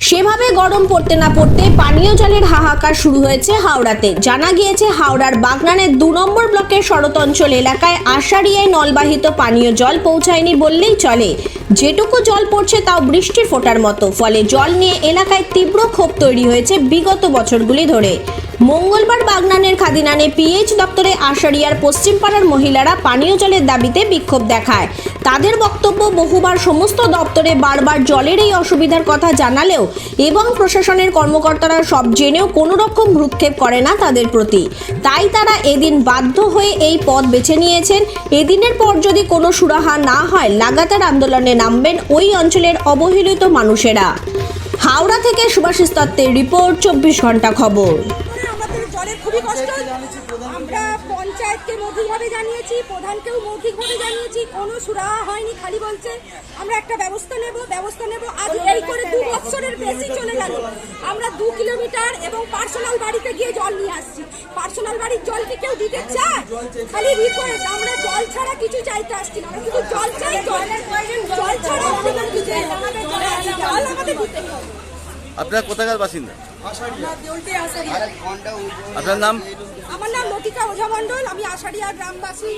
সেভাবে গরম পড়তে না পড়তে পানীয় জলের হাহাকার শুরু হয়েছে হাওড়াতে। জানা গিয়েছে, হাওড়ার বাগনানের দু নম্বর ব্লকের শরৎ অঞ্চল এলাকায় আষাঢ়িয়ায় নলবাহিত পানীয় জল পৌঁছায়নি বললেই চলে। যেটুকু জল পড়ছে তাও বৃষ্টির ফোটার মতো, ফলে জল নিয়ে এলাকায় তীব্র ক্ষোভ তৈরি হয়েছে বিগত বছরগুলি ধরে। মঙ্গলবার বাগনানের খাদিনানে পিএইচ দপ্তরে আষাঢ়িয়ার পশ্চিমপাড়ার মহিলারা পানীয় জলের দাবিতে বিক্ষোভ দেখায়। তাদের বক্তব্য বহুবার সমস্ত দপ্তরে বারবার জলের এই অসুবিধার কথা জানালেও এবং প্রশাসনের কর্মকর্তারা সব জেনেও কোনো রকম ভ্রুক্ষেপ করে না তাদের প্রতি। তাই তারা এদিন বাধ্য হয়ে এই পথ বেছে নিয়েছেন। এদিনের পর যদি কোনো সুরাহা না হয়, লাগাতার আন্দোলনে নামবেন ওই অঞ্চলের অবহেলিত মানুষেরা। হাওড়া থেকে সুভাষিস দত্তের রিপোর্ট, চব্বিশ ঘণ্টা খবর। আমাদের খুবই কষ্ট। আমরা পঞ্চায়েতকে মৌখিকভাবে জানিয়েছি, প্রধানকেও মৌখিকভাবে জানিয়েছি, কোনো সুরাহা হয়নি, খালি বলছে, আমরা একটা ব্যবস্থা নেব ব্যবস্থা নেব। আজ এই করে দু বছরের বেশি চলে গেল। আমরা দু কিলোমিটার এবং পার্সোনাল বাড়িতে গিয়ে জল নিয়ে আসছি। পার্সোনাল বাড়ির জল কি কেউ দিতে চায়? খালি রিকোয়েস্ট আমরা জল ছাড়া কিছু চাইতে আসছি না। শুধু জল চাই জল। ছাড়া। আমাদের জল আমাদের দিতে হবে। আপনার কোথাকার বাসিন্দা? আপনার নাম? আমার নাম লতিকা ওঝা মণ্ডল আমি আষাঢ়িয়া গ্রামবাসী।